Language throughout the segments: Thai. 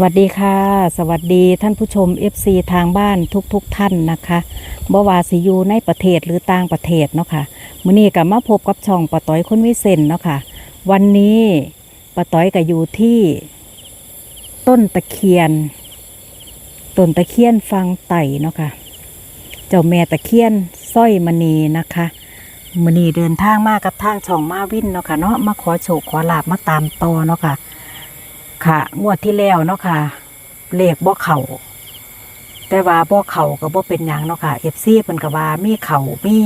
สวัสดีค่ะ สวัสดีท่านผู้ชม FC ทางบ้านทุกๆทท่านนะคะบวาสิยูในประเทศหรือต่างประเทศเนาะค่ะมื้อนี้ก็มาพบกับช่องปะต้อยคนวิเศษเนาะค่ะ วันนี้ปะต้อยก็อยู่ที่ ต้นตะเคียน ต้นตะเคียนฟังไต่เนาะค่ะ เจ้าแม่ตะเคียนสร้อยมณีนะคะมื้อนี้เดินทางมากับทางช่องมาวินเนาะค่ะเนาะมาขอโชคขอลาบมาตามต่อเนาะค่ะ ค่ะงวดที่แล้วเนาะค่ะ เลขบ่เข่าแต่ว่าบ่เข่าก็บ่เป็นหยังเนาะค่ะ FC เพิ่นก็ว่ามีเข่ามี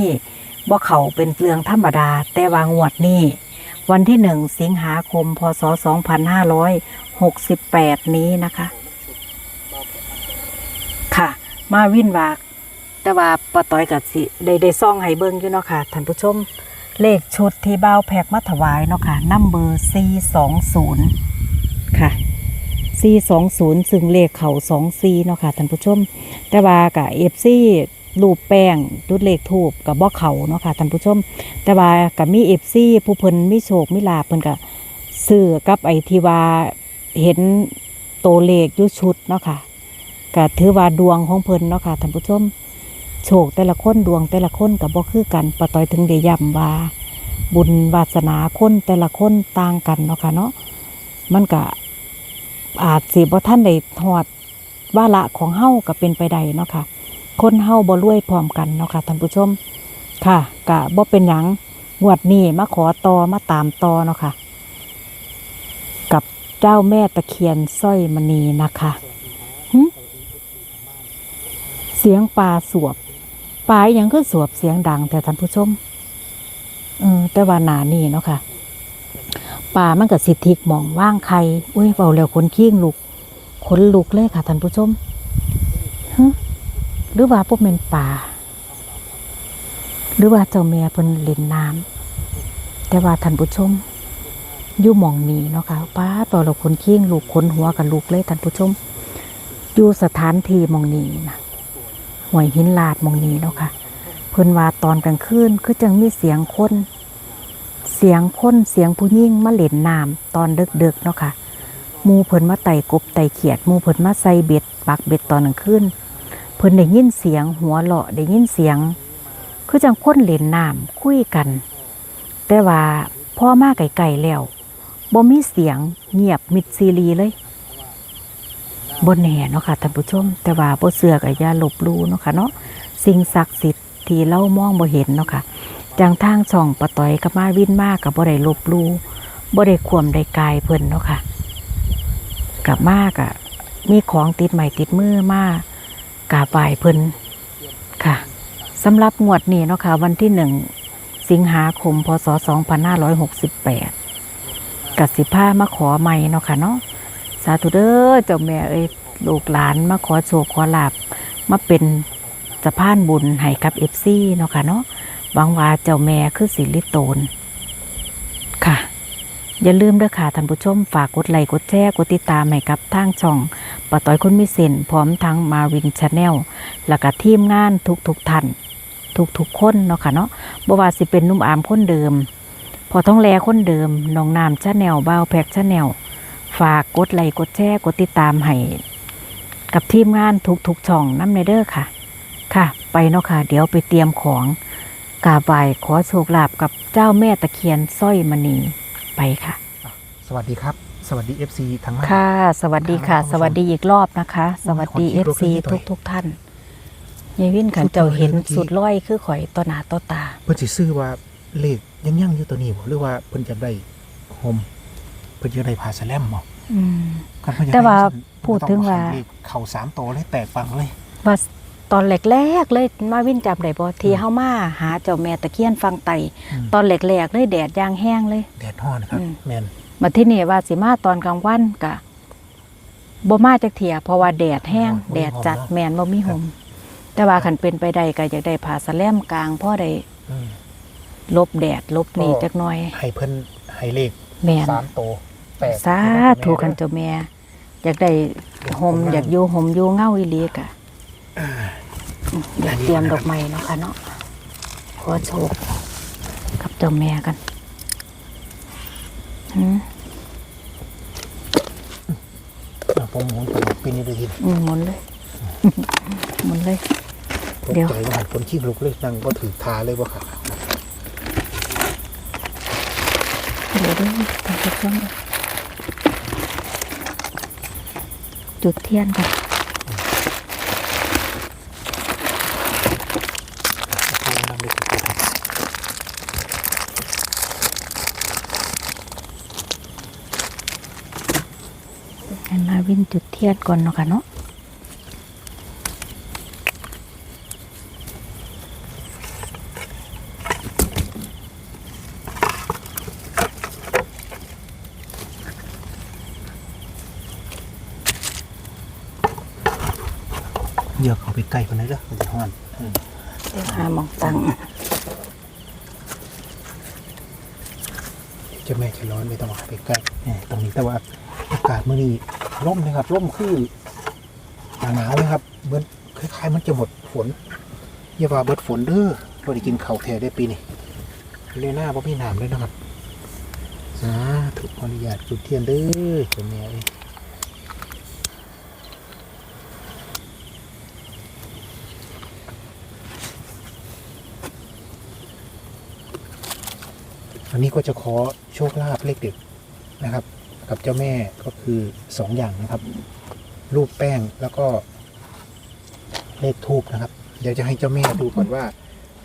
บ่เข่าเป็นเรื่องธรรมดา แต่ว่างวดนี้ วันที่หนึ่งสิงหาคมพศ2568นี้นะคะ ค่ะ มาวินวากแต่ว่าปะต้อยกับสิได้ได้ซ่องให้เบิ่งอยู่เนาะค่ะท่านผู้ชมเลขชุดที่บ่าแพกมาถวายเนาะค่ะนัมเบอร์420 ค่ะ420ซึ่งเลขเขา24เนาะค่ะท่านผู้ชม แต่ว่ากับ FC รูปแป้งจุดเลขทูบกับบ่อเขาเนาะค่ะท่านผู้ชม แต่ว่ากับมี FC ผู้เพิ่นมีโชคมีลาเพิ่นก็ซื้อกับไอทีว่าเห็นโตเลขยู่ชุดเนาะค่ะก็ถือว่าดวงของเพิ่นเนาะค่ะท่านผู้ชม โชคแต่ละคนดวงแต่ละคนกับบ่คือกันปะตอยถึงได้ย้ำว่า บุญวาสนาคนแต่ละคนต่างกันเนาะค่ะเนาะมันก็ อาจสิบ่ท่านได้ทอดว่าละของเฮาก็เป็นไปได้เนาะค่ะ คนเฮาบ่รวยพร้อมกันเนาะค่ะท่านผู้ชม ค่ะกะบ่เป็นหยังงวดนี้มาขอต่อมาตามต่อเนาะค่ะ กับเจ้าแม่ตะเคียนสร้อยมณีนะคะหึเสียงปลาสวบปลาอหยังก็สวบเสียงดังแต่ท่านผู้ชมเออแต่ว่าหนานี่เนาะค่ะ ปลามันกับสิทธิกหมองว่างใครอุ้ยเบาแล้วคนขี้งลุกขนลุกเลยค่ะท่านผู้ชมฮะหรือว่าพวกเป็นป่า หรือว่าเจ้าแม่เพิ่นเล่นน้ำแต่ว่าท่านผู้ชมอยู่หมองนี้เนาะค่ะป้าต่อเราคนขี้งลูกคนหัวกับลูกเลยท่านผู้ชมอยู่สถานที่มองนี้นะห่วยหินลาดมองนี้เนาะค่ะเพิ่นว่าตอนกลางคืนคือจังมีเสียงคน สียงคนเสียงผู้ยิ่งมาเหล่นน้ำตอนดึกๆเนาะค่ะมูเพิ่นมาไต่กบไต่เขียดมูเพิ่นมาใส่เบ็ดปักเบ็ดตอนกลางคืนเพิ่นได้ยินเสียงหัวเราะได้ยินเสียง คือจังคนเหล่นน้ำคุยกัน แต่ว่าพ่อมาไกลๆแล้วบ่มีเสียงเงียบมิดซีรีเลยบ่แน่เนาะค่ะท่านผู้ชม แต่ว่าบ่เสือกอย่าลบลู่เนาะค่ะเนาะสิ่งศักดิ์สิทธิ์ที่เรามองบ่เห็นเนาะค่ะ จังทางช่องปะต้อยกับมาวินมากกับบ่ได้ลบลูบ่ได้ควมได้กายเพิ่นเนาะค่ะกับมากอะมีของติดใหม่ติดมือมากกาบไหว้เพิ่นค่ะสำหรับงวดนี้เนาะค่ะ วันที่หนึ่งสิงหาคมพศ 2568กับสิผ้ามาขอใหม่เนาะค่ะเนาะสาธุเด้อเจ้าแม่เอ้ยลูกหลานมาขอโชคขอลาบมาเป็นสะพานบุญให้กับเอฟซีเนาะค่ะเนาะ หวังว่าเจ้าแม่คือสิริโตน ค่ะ อย่าลืมเด้อค่ะท่านผู้ชมฝากกดไลค์กดแชร์กดติดตามให้กับทางช่องปะต้อยคนมีเส้นพร้อมทั้งมาวินชาแนลแล้วก็ทีมงานทุกๆท่านทุกๆคนเนาะค่ะเนาะบ่ว่าสิเป็นนุ่มอามคนเดิม พอท้องแลคนเดิมน้องน้ำชาแนลบ้าวแพกชาแนลฝากกดไลค์กดแชร์กดติดตามให้กับทีมงานทุกๆช่องน้ำในเด้อค่ะ ค่ะ ไปเนาะค่ะ เดี๋ยวไปเตรียมของ กราบไหว้ขอโชคลาภกับเจ้าแม่ตะเคียนสร้อยมณีไปค่ะ สวัสดีครับ สวัสดี FC ทั้งบ้าน ค่ะ สวัสดีค่ะครับสวัสดีอีกรอบนะคะ สวัสดีขอเอคิดฟว่าซีขึ้นที่ทุกต่อยทุกๆท่านยายวินขันสุดเจ้าเห็นต่อยเมื่อกี้สุดร้อยคือข่อยต่อหน้าต่อตา เพิ่นสิซื้อว่าเลขยังยังอยู่ตัวนี้บ่หรือว่าเพิ่นจะได้โฮมเพิ่นจะได้พาสแลมบ่อืม คันเพิ่นจะแต่ว่าได้ซั่นพูดถึงว่า เลขเข้าสามตัวเลยแตกปังเลย ว่า ตอนแรกๆเลยมาวินจำได้บ่ที่เฮามาหาเจ้าแม่ตะเคียนฟังไตอืมตอนแรกๆเลยแดดยางแห้งเลย แดดฮ้อนครับอืมแม่นมาที่นี่ว่าสิมาตอนกลางวันกะบ่มาจักเถียเพราะว่าแดดแห้ง แดดจัดแมนบ่มีห่มแต่ว่าคันเป็นไปได้ก็อยากได้ผ้าสะแลมกลางพ่อได้อืมลบแดดลบนี่จักหน่อย ให้เพิ่นให้เลขแม่นสามตัวแตกสาธุคันเจ้าแม่ อยากได้ห่มอยากอยู่ห่มอยู่เงาอีหลีกะอยาก เตรียมดอกไม้เนาะค่ะเนาะขอโชคกับเจ้าแม่กันหืมเอาผมหมุนไปปีนี้เลยทีอืมหมุนเลยหมุนเลยตกเดี๋ยวใจว่าคนขี้ลุกเลยนั่งก็ถือทาเลยว่าค่ะเดี๋ยวด้วยท่านผู้ชมจุดเทียนก่อน เอานั่งเลยถือทา ให้มา วินจุดเทียนก่อนเนาะค่ะเนาะเดี๋ยวเขาไปใกล้คนนั้นเด้อมันจะห้อนอืมเดี๋ยวหาหมองตังเจะแม่จะร้อนไม่ต้องเอาไปใกล้เนี่ยตรงนี้แต่ว่าอากาศมื่อนี้ ร่มนะครับร่มคือหนาวเลยครับเหมือนคล้ายๆ มันจะหมดฝนอย่าว่าเบิดฝนเด้อเราได้กินเข้าแท้ได้ปีนี้เลน่าบ่มีน้ำเลยนะครับสาธุขออนุญาตจุดเทียนเด้อเจ้าแม่เอ้อันนี้ก็จะขอโชคลาภเลขเด็ดนะครับ กับเจ้าแม่ก็คือสองอย่างนะครับ รูปแป้งแล้วก็เลขทูบนะครับ เดี๋ยวจะให้เจ้าแม่ดูก่อนว่า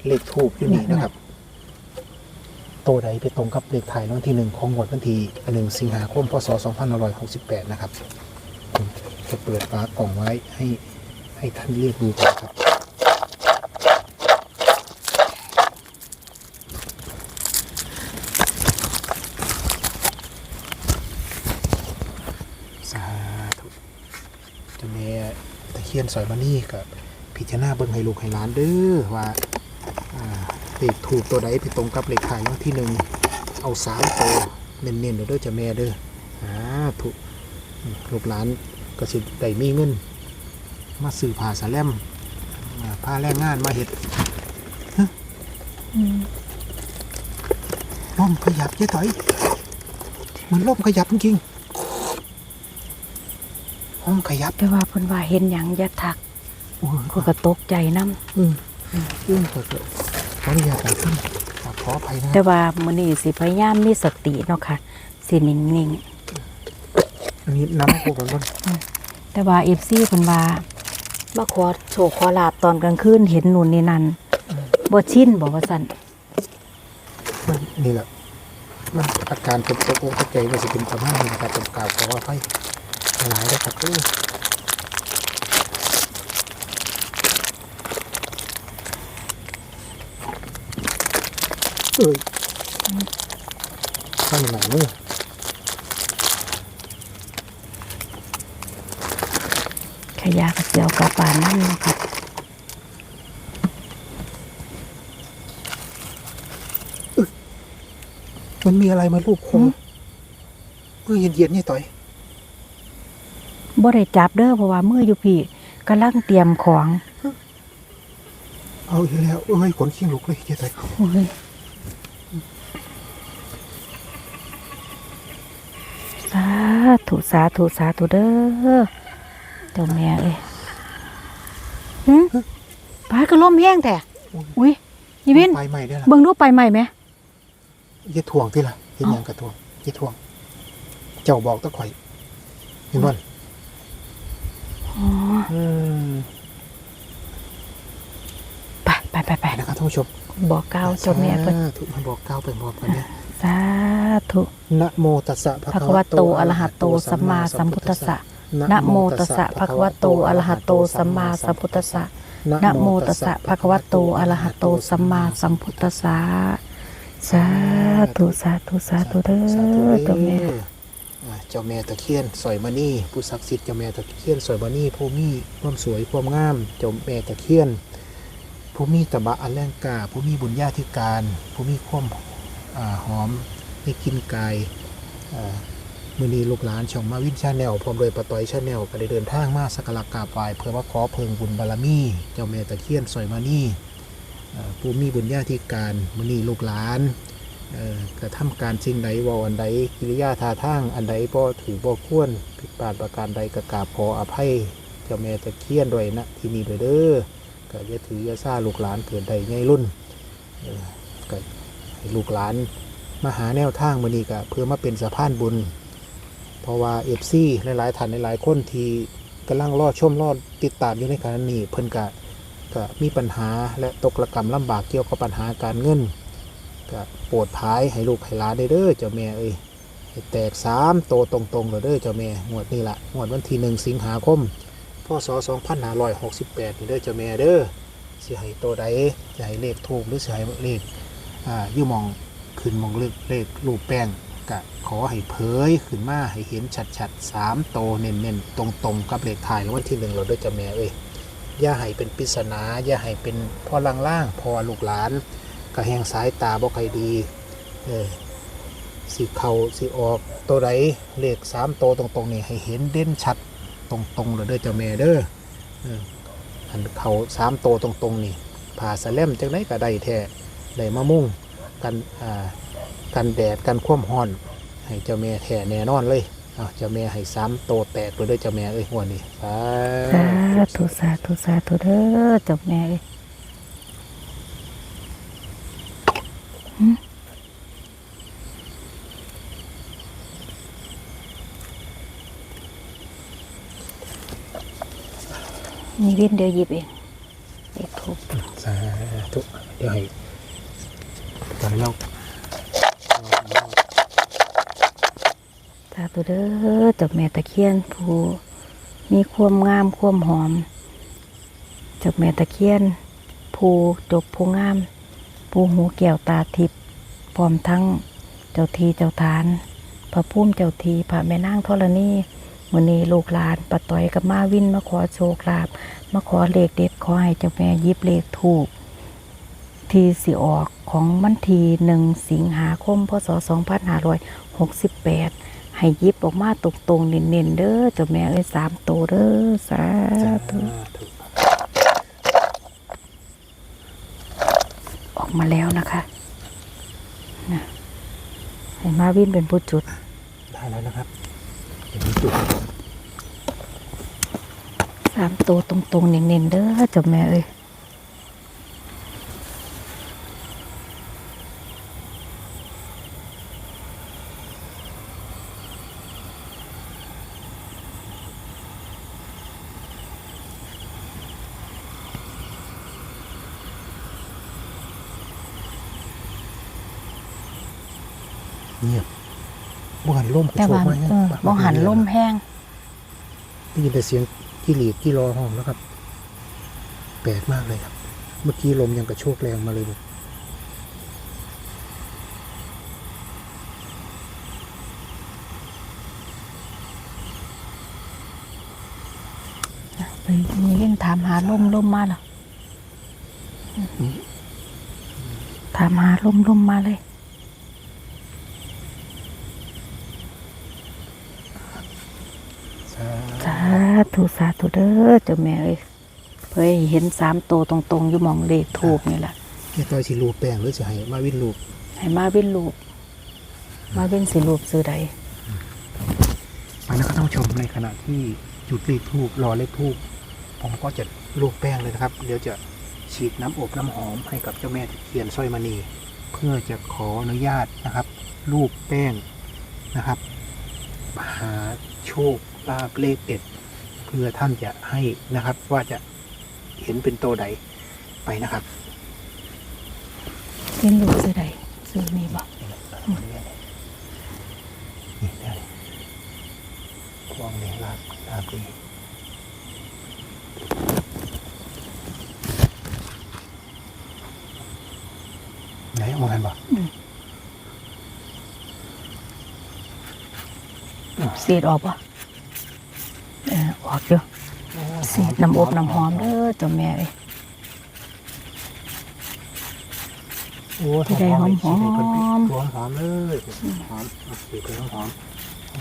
เลขทูบอยู่นี่นะครับ โตใดไปตรงกับเลขถ่ายวัลที่หนึ่งของงวดวันที่หนึ่งสิงหาคมพศ2568 นะครับ จะเปิดฝากล่องไว้ให้ให้ท่านเรียกดูก่อนครับ สาธุเจ้าแม่ ตะเคียนสอยมานี่กับพิจารณาเบิ่งให้ลูกให้หลานเด้อว่าอ่าเลขถูกตัวใดไปตรงกับเลขขายรางวัลที่หนึ่งเอาสามตัวเน้นๆเด้อเด้อเจ้าแม่เด้อสาธุลูกหลานก็สิได้มีเงิน มาซื้อผ้าสาแลมอ่าผ้าแรงงานมาเห็ดอืมล่มขยับเจ๊ต่อยเหมันล่มขยับจริงๆ ล่มขยับแต่ว่าเพิ่นว่าเห็นหยังอย่าทักโอ้ยก็ก็ตกใจนํอืมอืมขอขออนุญาตไปขึ้นขออภัยนะแต่ว่ามื้อนี้สิพยายามมีสติเนาะค่ะสินิ่งอันนี้น้ำพวกมันมันๆแต่ว่า FC เพิ่นว่ามาขอโชคขอลาบตอนกลางคืนเห็นนู่นนี่นั่นบ่ชินบ่ว่าซั่นมันนี่แหละมันอาการเป็นตกอกตกใจว่าจะเป็นประมาณนี้นะครับผมกล่าวขออภัย หลายนะครับเออเอ้ยข้างหลังมือขยะกระเจียวกลับบ้านนั่นเนาะค่ะมันมีอะไรมาลูบคมเมื่อเย็นเย็นๆนี่ต่อย บ่ได้จับเด้อเพราะว่ามืออยู่พี่กำลังเตรียมของเอาอีกแล้วเอ้ยขนขี้ลุกเลยเจ๊ต่อยโอ้ยสาธุสาธุสาธุเด้อเจ้าแม่เอ้ยหึป้าก็ล่มแห้งแต่อุ้ยยีวินไปใหม่ได้ละเบิ่งรูปไปใหม่ไหมเยี่ถ่วงที่ละเห็นหยังกระถ่วงเยี่ถ่วง เจ้าบอกตะข่อยเห็นบ่น อ๋ออืมไปไปไปไปไปนะครับท่านผู้ชมบอกกล่าวเจ้าแม่เพิ่นถูกมาบอกก้าวไปบอกกันเนี่ยสาธุนะโมตัสสะภะภะคะวะโตอะระหะโตสัมมาสัมพุทธัสสะนะโมตัสสะภะคะวะโตอะระหะโตสัมมาสัมพุทธัสสะนะโมตัสสะภะคะวะโตอะระหะโตสัมมาสัมพุทธัสสะสาธุสาธุสาธุเด้สาธุอเด้อเจ้าแม่อ่า เจ้าแม่ตะเคียนสอยมานี่ผู้ศักดิ์สิทธิ์เจ้าแม่ตะเคียนสอยมานี่ผู้มีความสวยความงาม เจ้าแม่ตะเคียนผู้มีตะบะอันแรงกล้าผู้มีบุญญาธิการผู้มีความอาหอมในกลินกายมือนีลูกหลานช่องมาวินชาแนลพร้อมโดยปะตอยชาแนลก็ได้เดินทางมาสักการะกราบไหว้เพื่อว่าขอเพิงบุญบารมี เจ้าแม่ตะเคียนสอยมานี่ผู้มีบุญญาธิการมือนีลูกหลาน กระทำการสิ่งใดเว่าอันใดกิริยาท่าทางอันใดบ่ถือบ่ควรผิดพลาดประการใดก็กาบขออภัยเจ้าแม่ตะเคียนด้วยนะที่นี่ด้วยเด้อก็อย่าถืออย่าซ่าลูกหลานเกิดใดไงรุ่นก็ให้ลูกหลานมาหาแนวทางมือนี้ก็เพื่อมาเป็นสะพานบุญ เพราะว่า FC หลายๆท่านหลายๆคนที่กำลังรอดชมรอดติดตามอยู่ในขณะนี้เพิ่นก็ก็มีปัญหาและตกระกรรมลำบากเกี่ยวกับปัญหาการเงิน ก็โปรดภายให้ลูกให้หลานได้เด้อเจ้าแม่เอ้ยแตกสามโตตรงๆเลยเด้อเจ้าแม่งวดนี้ละงวดวันที่หนึ่งสิงหาคมพศ2568นี่เด้อเจ้าแม่เด้อสิให้โตใดจะให้เลขถูกหรือเสิให้เลขอ่ายู่มองขึ้นมองเลขเลขรูปแป้งก็ขอให้เผยขึ้นมาให้เห็นชัดๆสามโตเน้นๆตรงๆกับเลขถ่ายวัลที่หนึ่งเราเด้อเจ้าแม่เอ้ยอย่าให้เป็นปริศนาอย่าให้เป็นพ่อล่างๆพอลูกหลาน กระแหงสายตาบ่ค่อยดีเออสีเขาสีออกตัวใดเลขสามตัวตรงๆนี่ให้เห็นเด่นชัดตรงๆเลยเด้อเจ้าแม่เด้ออันเขาสามตัวตรงๆนี่ผ่าสแลมจังไดก็ได้แท้ได้มะมุ่งกันอ่ากันแดดกันคว่ำห้อน ให้เจ้าแม่แท้แน่นอนเลยอ้าวเจ้าแม่ให้สามโตแตกเลยเด้อเจ้าแม่เอ้ยหัวนี่สาสาธุสาธุสาธุเด้อเจ้าแม่เอ้ย นี่วินเดี๋ยวหยิบเองเอกทุบสาธุเดี๋ยวให้ตอนเราสาธุเด้อเจ้าแม่ตะเคียนผู้มีความงามความหอมเจ้าแม่ตะเคียนผู้จบผู้งามผู้หูแก้วตาทิพย์พร้อมทั้งเจ้าทีเจ้าทาน พระพุ่มเจ้าทีพระแม่นางธรณีมื้อนี้ลูกหลานปะต้อยกับมาวินมาขอโชคลาภ มาขอเลขเด็ดขอให้เจ้าแม่ยิบเลขถูก ทีสิออกของวันที่หนึ่งสิงหาคมพศ2568 ให้หยิบออกมาตรงๆเน้นๆเด้อเจ้าแม่เอ้ยสามตัวเด้อสาธุออกมาแล้วนะคะนะให้มาวินเป็นผู้จุด ได้แล้วนะครับเดี๋ยวจุด สามตัวตรงๆเน้นๆเด้อเจ้าแม่เอ้ยเงียบบ่หันล่มกระแต่โชกว่ามาเนี่ยเออมองหันลมแห้งได้ยินแต่เสียง กิหลีดกี่รอห้องแล้วครับแปลกมากเลยครับ เมื่อกี้ลมยังกระโชกแรงมาเลยลูกไปมีเรื่องถามหาลมลมมาเหรอถามหาลมลมมาเลย สา สา ธุสาธุเด้อเจ้าแม่เอ้ยเพื่อให้เห็นสามตัวตรงๆอยู่หมองเลขทูบนี่แหละเนี่ยต้อยสิรูปแป้งหรือจะให้มาวินรูปให้มาเว้นรูปมาเว้นสิรูปซื้อใดไปนะครับท่านผู้ชมในขณะที่จุดเลขทูบรอเลขทูบผมก็จะรูปแป้งเลยนะครับ เดี๋ยวจะฉีดน้ำอบน้ำหอมให้กับเจ้าแม่ตะเคียนสร้อยมณี เพื่อจะขออนุญาตนะครับ รูปแป้งนะครับหาโชคลาภเลขเด็ด เพื่อท่านจะให้นะครับว่าจะเห็นเป็นตัวใดไปนะครับเว้นรูปซื้อใดซื้อนี่บ่นี่ได้ควงเลี้ยงลาบลาบดีไหนเอามากันบ่สีดออกบ่เออออกอยู่สีดน้ำอบน้ำหอมเด้อเจ้าแม่เอ้ยโอ้ที่ได้หอมๆฉีดให้เพิ่นหอมหอมเลยหอมอะฉีดไปหอมหอม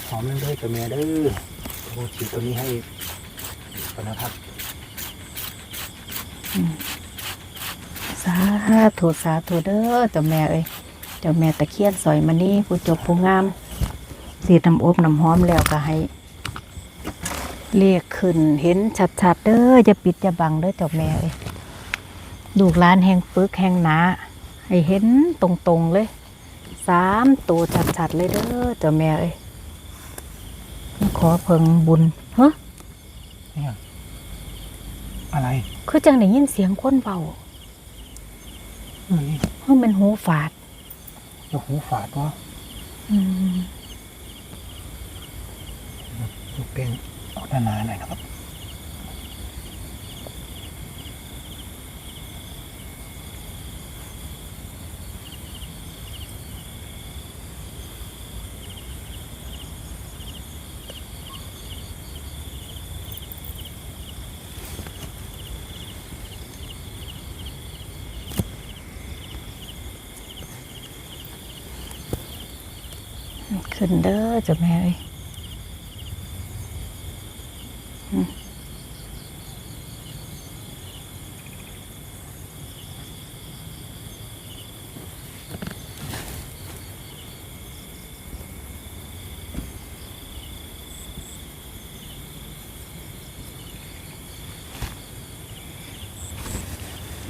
หอมเลยกับแม่เด้อโอ้ฉีดตัวนี้ให้ก่อนนะครับสาธุสาธุเด้อเจ้าแม่เอ้ยเจ้าจ้าแม่ตะเคียนสอยมานี่ผู้จบผู้งามสีน้ำอบน้ำหอมแล้วก็ให้ เรียกขึ้น เห็นชัดๆเด้อจะปิดจะบังเด้อเจ้าแม่เอ้ยลูกหลานแห่งปึกแห่งหนาให้เห็นตรงๆเลยสามตัวชัดๆเลยเด้อเจ้าแม่เอ้ยขอเพิ่งบุญฮะเนี่ยอะไรคือจังได้ยินเสียงคนเบาเออนี่เฮ้ยมันหูฝาดยกหูฝาดวะอืมลูกแป้งออกด้าน หน้าหน่อยนะครับขึ้นเด้อจ้าแม่เอ้ยอืม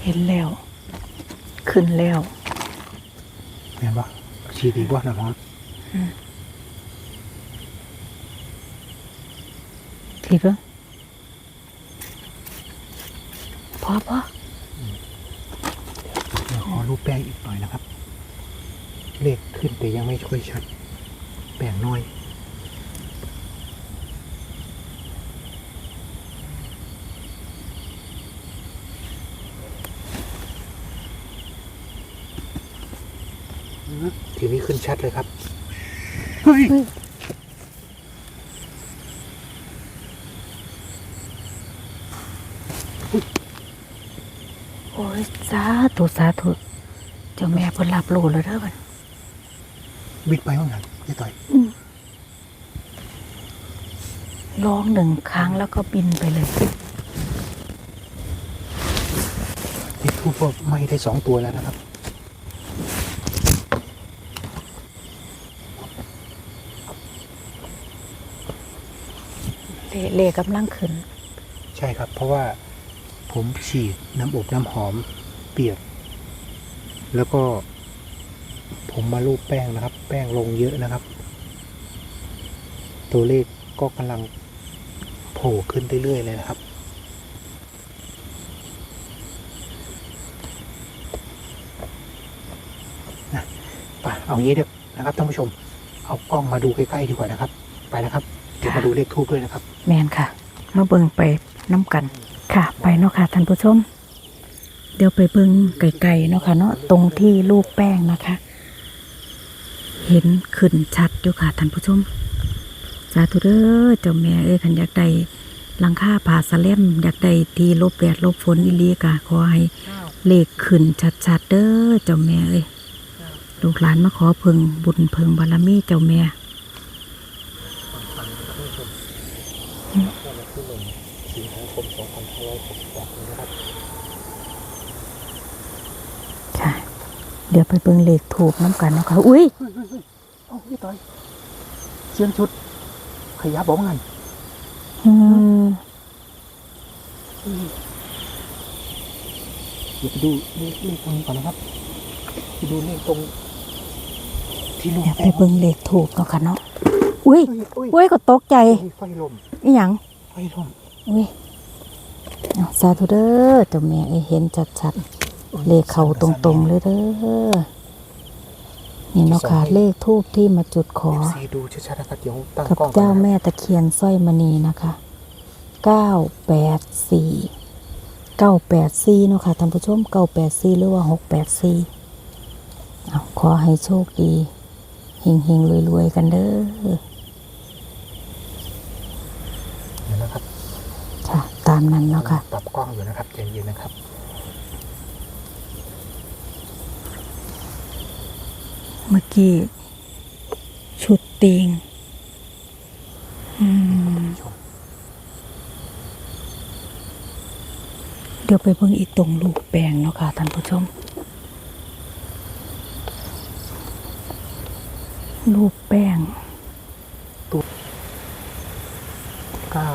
เห็นแล้ว ขึ้นแล้วแม่นปะชีดีกว่าน้ำหอมทีเพิ่งพอพอเดี๋ยวขอรูปแป้งอีกหน่อยนะครับ เลขขึ้นแต่ยังไม่ค่อยชัด แป้งน้อย ทีนี้ขึ้นชัดเลยครับ เฮ้ย โอ้ยสาธุสาธุเจ้าแม่เพิ่นรับรู้แล้วเด้อบัดบิดไปว่างั้นยายต่อย ร้องหนึ่งครั้งแล้วก็บินไปเลยบิดทูบก็ไม่ได้สองตัวแล้วนะครับ เลเลกำลังขึ้น ใช่ครับ เพราะว่าผมฉีดน้ำอบน้ำหอมเปียก แล้วก็ผมมาลูบแป้งนะครับ แป้งลงเยอะนะครับ ตัวเลขก็กำลังโผล่ขึ้นเรื่อยๆเลยนะครับนะไปเอางี้เดี๋ยวนะครับท่านผู้ชม เอากล้องมาดูใกล้ๆดีกว่านะครับ ไปนะครับ เดี๋ยวมาดูเลขทูบด้วยนะครับ แมนค่ะ มาเบิ่งไปน้ำกันค่ะ ไปเนาะค่ะท่านผู้ชม เดี๋ยวไปเบิ่งไกลๆเนาะค่ะเนาะตรงที่ลูกแป้งนะคะ เห็นขึ้นชัดอยู่ค่ะท่านผู้ชมสาธุเด้อเจ้าแม่เอ้ยคันอยากได้หลังคาผ่าสะเล่มอยากได้ที่ลบแดดลบฝนอีหลีกะขอให้เลขขึ้นชัดๆเด้อเจ้าแม่เอ้ยลูกหลานมาขอเพึงบุญเพึงบารมีเจ้าแม่ สิงหาคม2568นะครับค่ะ เดี๋ยวไปเบิ่งเลขถูกน้ำกันนะคะ อุ้ยเอ้าพี่อยเสียงชุด ขยับบอกงั้นอืมเดี๋ยวไปดูเลขเลขตรงนี้ก่อนนะครับไปดูเลขตรง ที่ลูกเดี๋ยวไปเบิ่งเลขถูกเนาะค่ะเนาะ อุ้ยอุ้ยอุ้ยก็ตกใจอุ้ยไฟลมอีหยังไฟลมอุ้ยเอาสาธุเด้อเจ้าแม่เอ้ยเห็นชัดๆเลขเขาตรงๆเลยเด้อนี่เนาะค่ะเลขทูบที่มาจุดขอเอฟซีดูชัดๆนะครับเดี๋ยวตั้งกับกล้องก่อนเจ้านะแม่ตะเคียนสร้อยมณีนะคะเก้าแปดสี่เก้าแปดสี่เนาะค่ะท่านผู้ชมเก้าแปดสี่หรือว่าหกแปดสี่เอาขอให้โชคดีเฮงเฮงรวยรวยๆกันเด้อ เดี๋ยวนะครับ ค่ะ ตามนั้นเนาะค่ะ ปรับกล้องอยู่นะครับใจเย็นนะครับ เมื่อกี้ ชุดติงอืมชมเดี๋ยวไปเบิ่งอีกตรงลูกแปลงเนาะค่ะท่านผู้ชม รูปแป้ง เก้า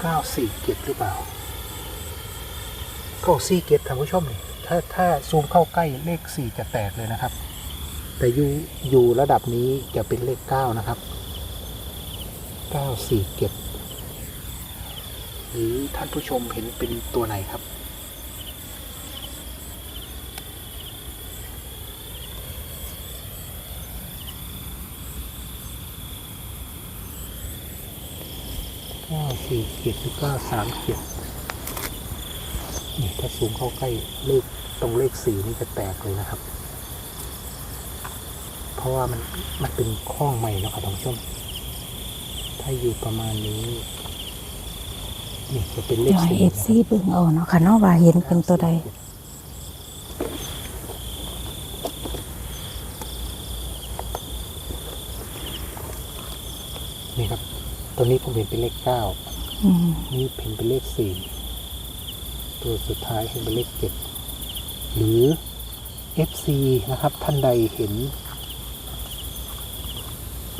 เก้าสี่เจ็ดหรือเปล่าเก้าสี่เจ็ดท่านผู้ชมนี่ถ้าถ้าซูมเข้าใกล้เลขสี่จะแตกเลยนะครับ แต่อยู่อยู่ระดับนี้จะเป็นเลขเก้านะครับเก้าสี่เจ็ดหรือท่านผู้ชมเห็นเป็นตัวไหนครับเก้าสี่เจ็ดหรือเก้าสามเจ็ด ซูมเข้าใกล้เลขตรงเลขสี่นี่จะแตกเลยนะครับ เพราะว่ามันมันเป็นข้องใหม่นะครับท่านผู้ชม ถ้าอยู่ประมาณนี้นี่จะเป็นเลเดี๋ขยวให้สี่เอฟซีเบิ่งเอาเนาะค่ะเนาะว่าเห็นเป็นตัวใดนี่ครับ ตัวนี้ผมเห็นเป็นเลขเก้าอืมนี่เห็นเป็นเลขสี่ ตัวสุดท้ายเห็นเป็นเลขเจ็ดหรือ FC นะครับท่านใดเห็น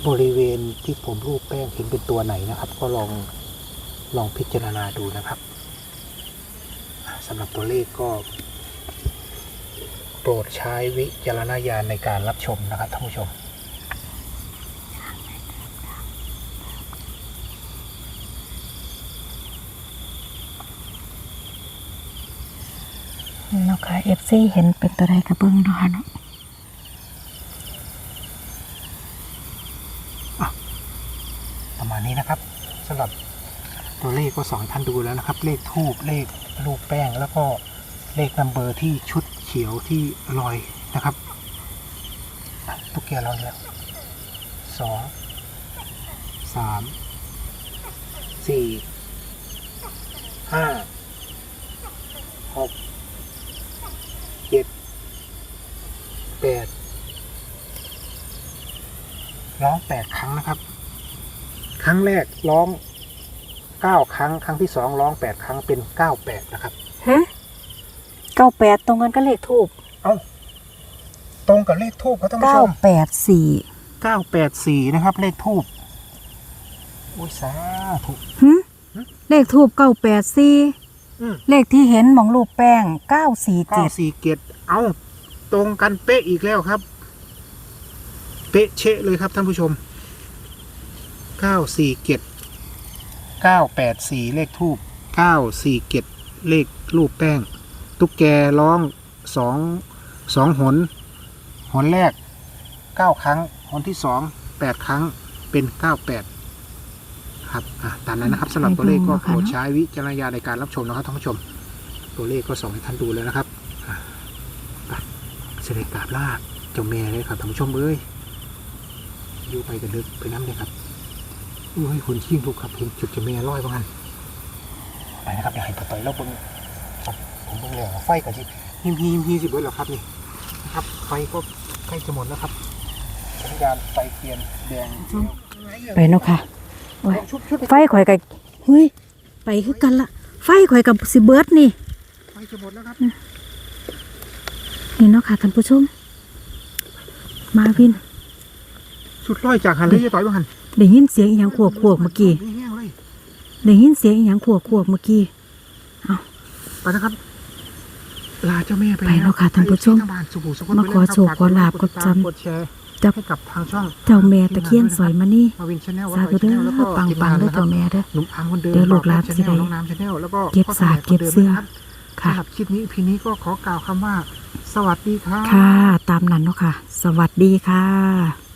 บริเวณที่ผมรูปแป้งเห็นเป็นตัวไหนนะครับ ก็ลองลองพิจารณาดูนะครับสำหรับตัวเลขก็ โปรดใช้วิจารณญาณในการรับชมนะครับท่านผู้ชม เนาะ ค่ะเอฟซีเห็นเป็นตัวใดก็เบิ่งเนาะค่ะเนาะประมาณนี้นะครับสำหรับตัวเลขก็สอนท่านดูแล้วนะครับ เลขทูบเลขลูกแป้ง แล้วก็เลขนัมเบอร์ที่ชุดเขียวที่ลอยนะครับตุ๊กแกลอยแล้วสองสามสี่ห้าหกเจ็ด แปดร้องแปดครั้งนะครับ ครั้งแรกร้องเก้าครั้ง ครั้งที่สองร้องแปดครั้งเป็นเก้าแปดนะครับ ฮะเก้าแปดตรงกันก็เลขทูบเอ้าตรงกับเลขทูบครับท่านผู้เก้าชมแปดสี่เก้าแปดสี่นะครับ เลขทูบอุ้ยสาธุหึเลขทูบเก้าแปดสี่อืมเลขที่เห็นหมองรูปแป้งเก้าสี่เก้าเจ็ดสี่เกตเอ้า ตรงกันเป๊ะอีกแล้วครับ เป๊ะเชะเลยครับท่านผู้ชมเก้าสี่เกตเก้าแปดสี่เลขทูบเก้าสี่เกตเลขรูปแป้ง ตุ๊กแกร้องสองสองหน หนแรกเก้าครั้ง หนที่สองแปดครั้งเป็นเก้าแปดครับอะตามนั้นนะครับสำหรับตัวเลขก็โปรดใช้วิจารณญาณในการรับชมนะครับท่านผู้ชม ตัวเลขก็ส่งให้ท่านดูแล้วนะครับอะไป เสด็จกราบลาเจ้าแม่เลยครับท่านผู้ชมเอ้ยอยู่ไปกันลึกไปน้ำเลยครับอุ้ยคุณชิ่งลูกครับเห็นจุดเจ้าแม่ร้อยบ้างไปนะครับอย่าให้ปล่อยแล้วบนผมเบิ่งแล้วไฟกันสิยิมฮีมฮีสิเบิร์ดแล้วครับนี่นะครับ ไฟก็ใกล้จะหมดแล้วครับสัญญาณไฟเปลี่ยนแดงไปเนาะค่ะโอ้ยชุดชุดไฟข่อยกับเฮ้ยไปคือกันละไฟข่อยกับสิเบิร์ดนี่ไฟจะหมดแล้วครับ นี่เนาะค่ะท่านผู้ชม มาวินชุดร้อยจากหันเลยจะต่อยบ้างหันได้ยินเสียงอีหยังขวกขวกๆเมื่อกี้แห้งๆเลยได้ยินเสียงอีหยังขวกขวกๆเมื่อกี้ไปนะครับ ลาเจ้าแม่ไปไปแล้วค่ะท่านผู้ชมทงบ้นสุขุสุขมาขอโชคขอลาบกดจำ กดแชร์จับให้กับทางช่องเจ้าแม่ตะเคียนสอยมานี่มาวินชาแนลสาธุเด้อแล้วก็ปังทีมปังงานๆเด้อนะครัเจ้าบแม่เด้อ หนุ่มอังคนเดิมเดี๋ยวลูกหลานชาสิแนได้ลน้องน้ำชาแนลแล้วก็เก็บพ่อสากแม่เก็บเสื้อคนดิมนะครับค่ะ สำหรับคลิปนี้พีนี้ก็ขอกล่าวคำว่า สวัสดีครับค่ะ ตามนั้นเนาะค่ะ สวัสดีค่ะ